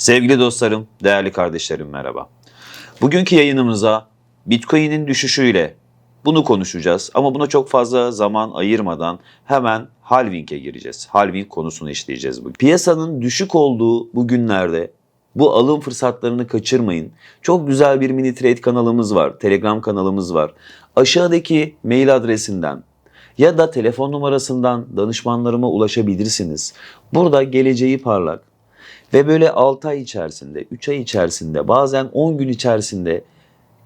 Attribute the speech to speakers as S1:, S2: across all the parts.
S1: Sevgili dostlarım, değerli kardeşlerim merhaba. Bugünkü yayınımıza Bitcoin'in düşüşüyle bunu konuşacağız ama buna çok fazla zaman ayırmadan hemen halving'e gireceğiz. Halving konusunu işleyeceğiz bugün. Piyasanın düşük olduğu bu günlerde bu alım fırsatlarını kaçırmayın. Çok güzel bir mini trade kanalımız var, Telegram kanalımız var. Aşağıdaki mail adresinden ya da telefon numarasından danışmanlarıma ulaşabilirsiniz. Burada geleceği parlak ve böyle 6 ay içerisinde, 3 ay içerisinde, bazen 10 gün içerisinde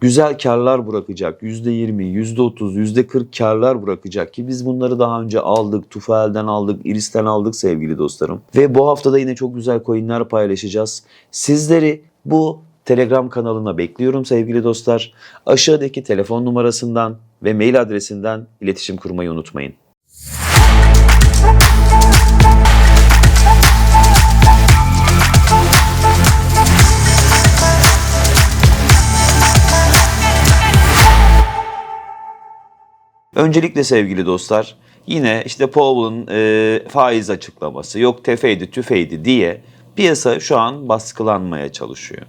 S1: güzel karlar bırakacak. %20, %30, %40 karlar bırakacak ki biz bunları daha önce aldık. Tufel'den aldık, Iris'ten aldık sevgili dostlarım. Ve bu haftada yine çok güzel coinler paylaşacağız. Sizleri bu Telegram kanalına bekliyorum sevgili dostlar. Aşağıdaki telefon numarasından ve mail adresinden iletişim kurmayı unutmayın. Öncelikle sevgili dostlar yine işte Powell'ın e, faiz açıklaması yok tefeydi tüfeydi diye piyasa şu an baskılanmaya çalışıyor.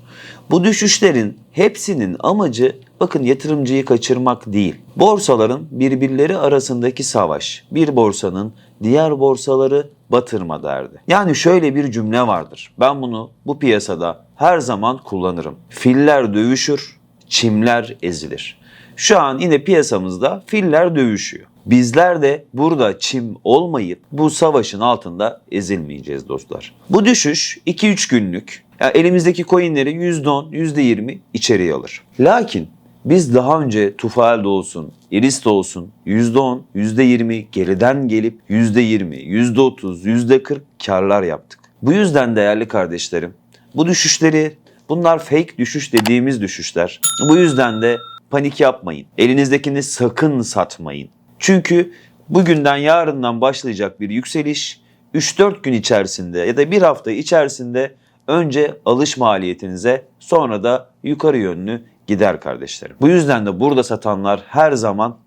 S1: Bu düşüşlerin hepsinin amacı bakın yatırımcıyı kaçırmak değil. Borsaların birbirleri arasındaki savaş. Bir borsanın diğer borsaları batırma derdi. Yani şöyle bir cümle vardır. Ben bunu bu piyasada her zaman kullanırım. Filler dövüşür, çimler ezilir. Şu an yine piyasamızda filler dövüşüyor. Bizler de burada çim olmayıp bu savaşın altında ezilmeyeceğiz dostlar. Bu düşüş 2-3 günlük. Yani elimizdeki coinleri %10, %20 içeriye alır. Lakin biz daha önce Tufal'de olsun, Iris'te olsun %10, %20 geriden gelip %20, %30, %40 karlar yaptık. Bu yüzden değerli kardeşlerim bu düşüşleri bunlar fake düşüş dediğimiz düşüşler. Bu yüzden de panik yapmayın. Elinizdekini sakın satmayın. Çünkü bugünden yarından başlayacak bir yükseliş 3-4 gün içerisinde ya da bir hafta içerisinde önce alış maliyetinize sonra da yukarı yönlü gider kardeşlerim. Bu yüzden de burada satanlar her zaman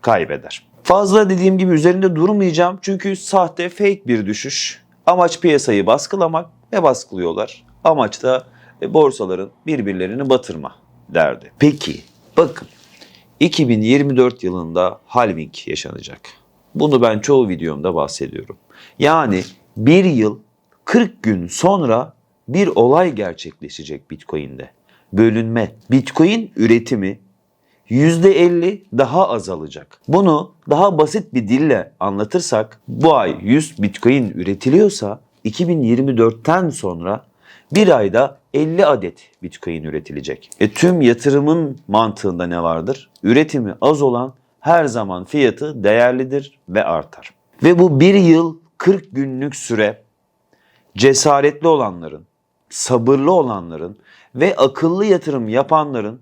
S1: kaybeder. Fazla dediğim gibi üzerinde durmayacağım çünkü sahte fake bir düşüş. Amaç piyasayı baskılamak ve baskılıyorlar. Amaç da e, borsaların birbirlerini batırma derdi. Peki bakın 2024 yılında halving yaşanacak. Bunu ben çoğu videomda bahsediyorum. Yani bir yıl 40 gün sonra bir olay gerçekleşecek Bitcoin'de. Bölünme. Bitcoin üretimi %50 daha azalacak. Bunu daha basit bir dille anlatırsak bu ay 100 Bitcoin üretiliyorsa 2024'ten sonra bir ayda 50 adet Bitcoin üretilecek. E tüm yatırımın mantığında ne vardır? Üretimi az olan her zaman fiyatı değerlidir ve artar. Ve bu bir yıl 40 günlük süre cesaretli olanların, sabırlı olanların ve akıllı yatırım yapanların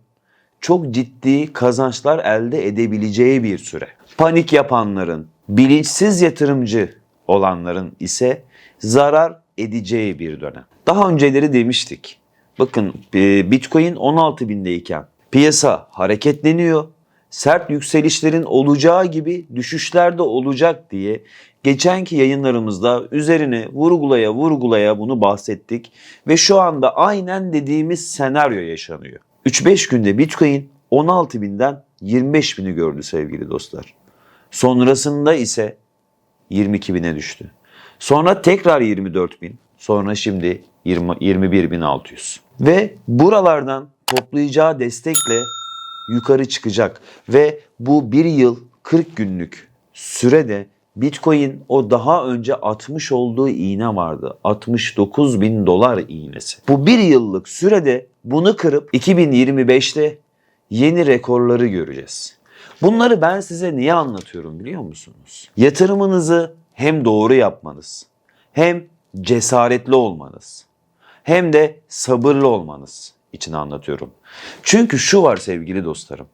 S1: çok ciddi kazançlar elde edebileceği bir süre. Panik yapanların, bilinçsiz yatırımcı olanların ise zarar edeceği bir dönem. Daha önceleri demiştik. Bakın e, Bitcoin 16 bindeyken piyasa hareketleniyor. Sert yükselişlerin olacağı gibi düşüşler de olacak diye geçenki yayınlarımızda üzerine vurgulaya vurgulaya bunu bahsettik. Ve şu anda aynen dediğimiz senaryo yaşanıyor. 3-5 günde Bitcoin 16 binden 25 bini gördü sevgili dostlar. Sonrasında ise 22 bine düştü. Sonra tekrar 24 bin. Sonra şimdi 20, 21.600. Ve buralardan toplayacağı destekle yukarı çıkacak. Ve bu bir yıl 40 günlük sürede Bitcoin o daha önce atmış olduğu iğne vardı. 69 bin dolar iğnesi. Bu bir yıllık sürede bunu kırıp 2025'te yeni rekorları göreceğiz. Bunları ben size niye anlatıyorum biliyor musunuz? Yatırımınızı hem doğru yapmanız, hem cesaretli olmanız, hem de sabırlı olmanız için anlatıyorum. Çünkü şu var sevgili dostlarım.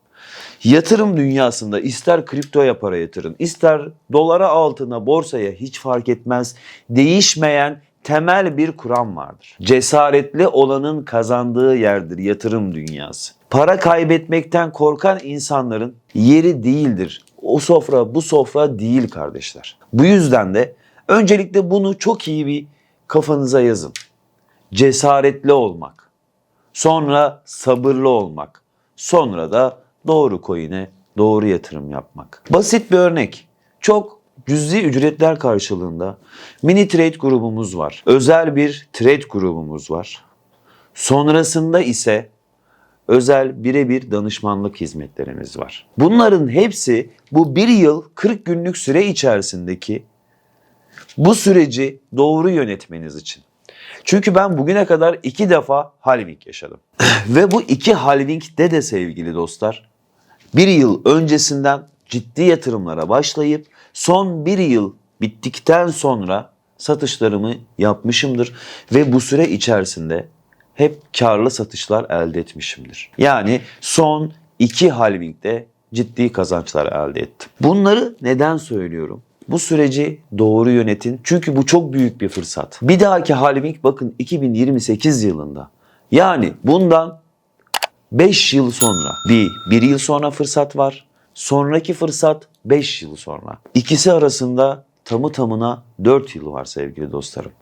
S1: Yatırım dünyasında ister kriptoya para yatırın, ister dolara altına, borsaya hiç fark etmez. Değişmeyen temel bir kuram vardır. Cesaretli olanın kazandığı yerdir yatırım dünyası. Para kaybetmekten korkan insanların yeri değildir. O sofra bu sofra değil kardeşler. Bu yüzden de öncelikle bunu çok iyi bir kafanıza yazın. Cesaretli olmak, sonra sabırlı olmak, sonra da doğru coin'e doğru yatırım yapmak. Basit bir örnek. Çok cüzi ücretler karşılığında mini trade grubumuz var. Özel bir trade grubumuz var. Sonrasında ise özel birebir danışmanlık hizmetlerimiz var. Bunların hepsi bu bir yıl 40 günlük süre içerisindeki bu süreci doğru yönetmeniz için. Çünkü ben bugüne kadar iki defa halving yaşadım. Ve bu iki halvingde de sevgili dostlar bir yıl öncesinden ciddi yatırımlara başlayıp son bir yıl bittikten sonra satışlarımı yapmışımdır. Ve bu süre içerisinde hep karlı satışlar elde etmişimdir. Yani son iki halvingde ciddi kazançlar elde ettim. Bunları neden söylüyorum? Bu süreci doğru yönetin. Çünkü bu çok büyük bir fırsat. Bir dahaki halving bakın 2028 yılında. Yani bundan 5 yıl sonra bir, bir yıl sonra fırsat var. Sonraki fırsat 5 yıl sonra. İkisi arasında tamı tamına 4 yıl var sevgili dostlarım.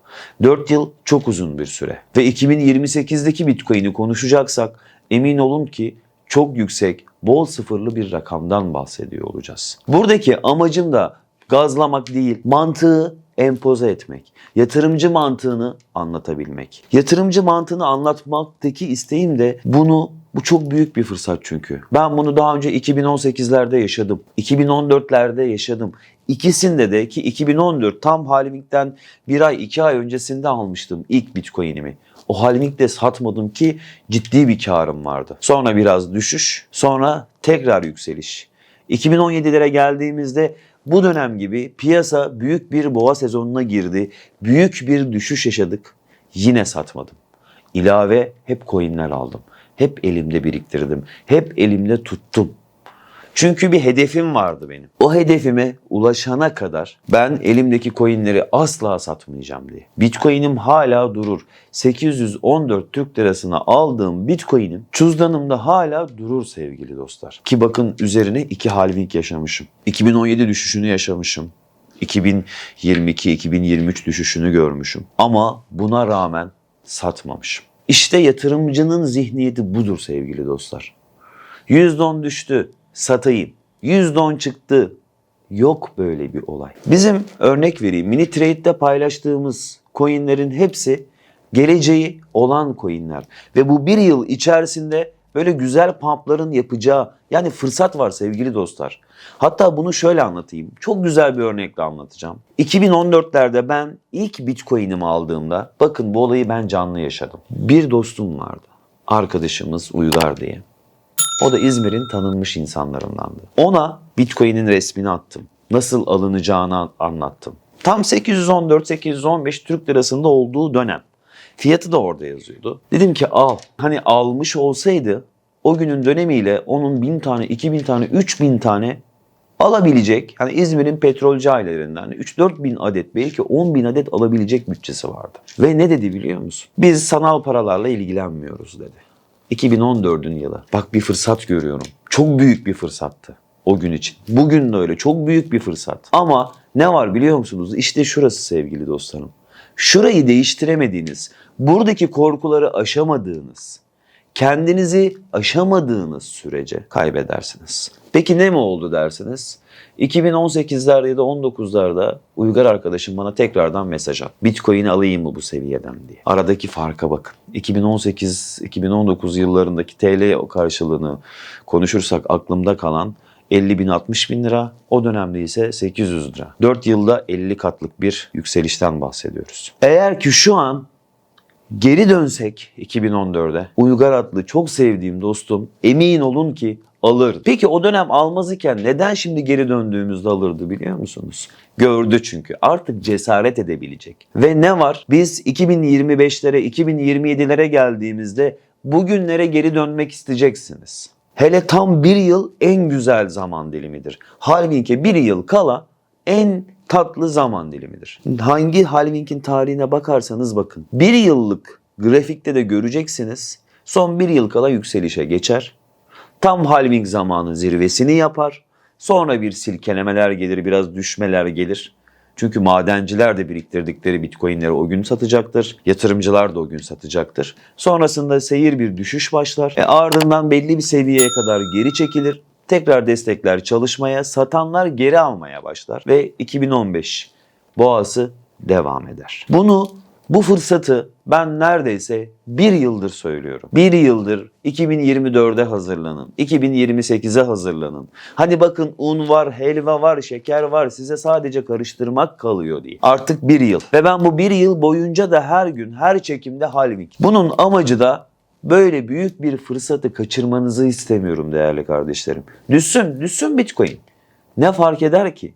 S1: 4 yıl çok uzun bir süre. Ve 2028'deki Bitcoin'i konuşacaksak emin olun ki çok yüksek, bol sıfırlı bir rakamdan bahsediyor olacağız. Buradaki amacım da gazlamak değil, mantığı empoze etmek. Yatırımcı mantığını anlatabilmek. Yatırımcı mantığını anlatmaktaki isteğim de bunu bu çok büyük bir fırsat çünkü. Ben bunu daha önce 2018'lerde yaşadım. 2014'lerde yaşadım. İkisinde de ki 2014 tam halvingden bir ay iki ay öncesinde almıştım ilk bitcoin'imi. O halvingde satmadım ki ciddi bir karım vardı. Sonra biraz düşüş, sonra tekrar yükseliş. 2017'lere geldiğimizde bu dönem gibi piyasa büyük bir boğa sezonuna girdi. Büyük bir düşüş yaşadık. Yine satmadım. İlave hep coinler aldım. Hep elimde biriktirdim. Hep elimde tuttum. Çünkü bir hedefim vardı benim. O hedefime ulaşana kadar ben elimdeki coinleri asla satmayacağım diye. Bitcoin'im hala durur. 814 Türk lirasına aldığım Bitcoin'im cüzdanımda hala durur sevgili dostlar. Ki bakın üzerine iki halving yaşamışım. 2017 düşüşünü yaşamışım. 2022-2023 düşüşünü görmüşüm. Ama buna rağmen satmamışım. İşte yatırımcının zihniyeti budur sevgili dostlar. %10 düştü, satayım. %10 çıktı. Yok böyle bir olay. Bizim örnek vereyim. Mini Trade'de paylaştığımız coinlerin hepsi geleceği olan coinler. Ve bu bir yıl içerisinde böyle güzel pumpların yapacağı yani fırsat var sevgili dostlar. Hatta bunu şöyle anlatayım. Çok güzel bir örnekle anlatacağım. 2014'lerde ben ilk Bitcoin'imi aldığımda bakın bu olayı ben canlı yaşadım. Bir dostum vardı. Arkadaşımız Uygar diye. O da İzmir'in tanınmış insanlarındandı. Ona Bitcoin'in resmini attım. Nasıl alınacağını anlattım. Tam 814-815 Türk lirasında olduğu dönem. Fiyatı da orada yazıyordu. Dedim ki al. Hani almış olsaydı o günün dönemiyle onun 1000 tane, 2000 tane, 3000 tane alabilecek. Hani İzmir'in petrolcü ailelerinden 3-4 bin adet belki 10 bin adet alabilecek bütçesi vardı. Ve ne dedi biliyor musun? Biz sanal paralarla ilgilenmiyoruz dedi. 2014'ün yılı. Bak bir fırsat görüyorum. Çok büyük bir fırsattı o gün için. Bugün de öyle çok büyük bir fırsat. Ama ne var biliyor musunuz? İşte şurası sevgili dostlarım. Şurayı değiştiremediğiniz, buradaki korkuları aşamadığınız, kendinizi aşamadığınız sürece kaybedersiniz. Peki ne mi oldu dersiniz? 2018'lerde ya da 19'larda Uygar arkadaşım bana tekrardan mesaj at. Bitcoin'i alayım mı bu seviyeden diye. Aradaki farka bakın. 2018-2019 yıllarındaki TL karşılığını konuşursak aklımda kalan 50 bin 60 bin lira. O dönemde ise 800 lira. 4 yılda 50 katlık bir yükselişten bahsediyoruz. Eğer ki şu an geri dönsek 2014'e Uygar adlı çok sevdiğim dostum emin olun ki alır. Peki o dönem almaz iken neden şimdi geri döndüğümüzde alırdı biliyor musunuz? Gördü çünkü artık cesaret edebilecek. Ve ne var? Biz 2025'lere 2027'lere geldiğimizde bugünlere geri dönmek isteyeceksiniz. Hele tam bir yıl en güzel zaman dilimidir. Halbuki bir yıl kala en tatlı zaman dilimidir. Hangi halvingin tarihine bakarsanız bakın. Bir yıllık grafikte de göreceksiniz. Son bir yıl kala yükselişe geçer. Tam halving zamanı zirvesini yapar. Sonra bir silkelemeler gelir, biraz düşmeler gelir. Çünkü madenciler de biriktirdikleri bitcoinleri o gün satacaktır. Yatırımcılar da o gün satacaktır. Sonrasında seyir bir düşüş başlar. E ardından belli bir seviyeye kadar geri çekilir. Tekrar destekler çalışmaya, satanlar geri almaya başlar. Ve 2015 boğası devam eder. Bunu bu fırsatı ben neredeyse bir yıldır söylüyorum. Bir yıldır 2024'e hazırlanın. 2028'e hazırlanın. Hani bakın un var, helva var, şeker var. Size sadece karıştırmak kalıyor diye. Artık bir yıl. Ve ben bu bir yıl boyunca da her gün, her çekimde halving. Bunun amacı da böyle büyük bir fırsatı kaçırmanızı istemiyorum değerli kardeşlerim. Düşsün, düşsün Bitcoin. Ne fark eder ki?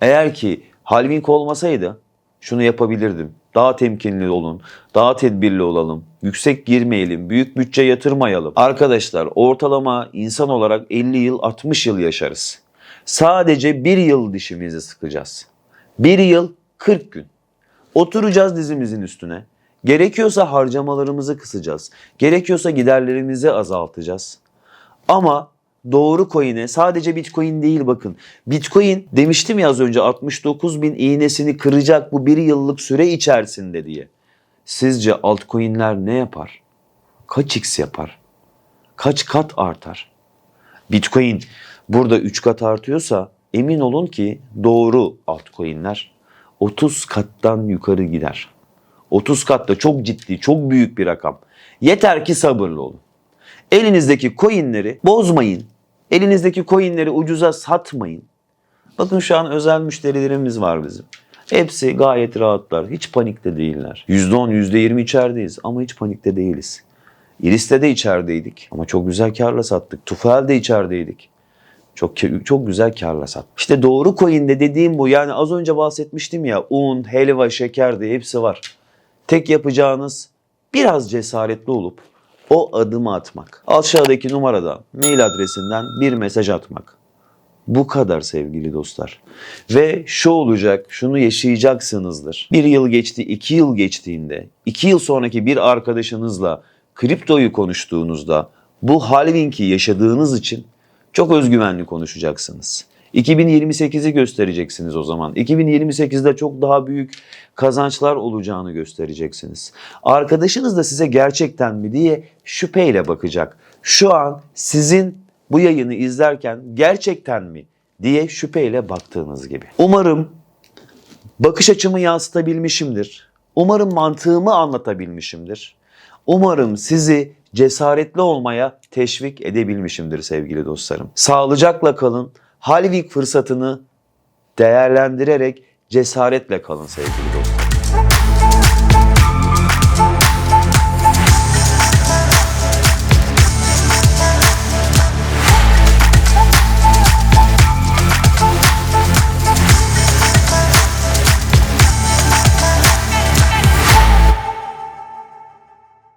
S1: Eğer ki halving olmasaydı şunu yapabilirdim. Daha temkinli olun, daha tedbirli olalım, yüksek girmeyelim, büyük bütçe yatırmayalım. Arkadaşlar ortalama insan olarak 50 yıl 60 yıl yaşarız. Sadece bir yıl dişimizi sıkacağız. Bir yıl 40 gün. Oturacağız dizimizin üstüne. Gerekiyorsa harcamalarımızı kısacağız. Gerekiyorsa giderlerimizi azaltacağız. Ama doğru coin'e sadece Bitcoin değil bakın. Bitcoin demiştim ya az önce 69 bin iğnesini kıracak bu bir yıllık süre içerisinde diye. Sizce altcoin'ler ne yapar? Kaç x yapar? Kaç kat artar? Bitcoin burada 3 kat artıyorsa emin olun ki doğru altcoin'ler 30 kattan yukarı gider. 30 kat da çok ciddi, çok büyük bir rakam. Yeter ki sabırlı olun. Elinizdeki coinleri bozmayın. Elinizdeki coinleri ucuza satmayın. Bakın şu an özel müşterilerimiz var bizim. Hepsi gayet rahatlar. Hiç panikte değiller. %10, %20 içerideyiz ama hiç panikte değiliz. Iris'te de içerideydik ama çok güzel karla sattık. Tufel'de içerideydik. Çok çok güzel karla sat. İşte doğru coin'de dediğim bu. Yani az önce bahsetmiştim ya un, helva, şeker de hepsi var. Tek yapacağınız biraz cesaretli olup o adımı atmak. Aşağıdaki numaradan, mail adresinden bir mesaj atmak. Bu kadar sevgili dostlar. Ve şu olacak, şunu yaşayacaksınızdır. Bir yıl geçti, iki yıl geçtiğinde, iki yıl sonraki bir arkadaşınızla kriptoyu konuştuğunuzda bu halving'i yaşadığınız için çok özgüvenli konuşacaksınız. 2028'i göstereceksiniz o zaman. 2028'de çok daha büyük kazançlar olacağını göstereceksiniz. Arkadaşınız da size gerçekten mi diye şüpheyle bakacak. Şu an sizin bu yayını izlerken gerçekten mi diye şüpheyle baktığınız gibi. Umarım bakış açımı yansıtabilmişimdir. Umarım mantığımı anlatabilmişimdir. Umarım sizi cesaretli olmaya teşvik edebilmişimdir sevgili dostlarım. Sağlıcakla kalın. Halving fırsatını değerlendirerek cesaretle kalın sevgili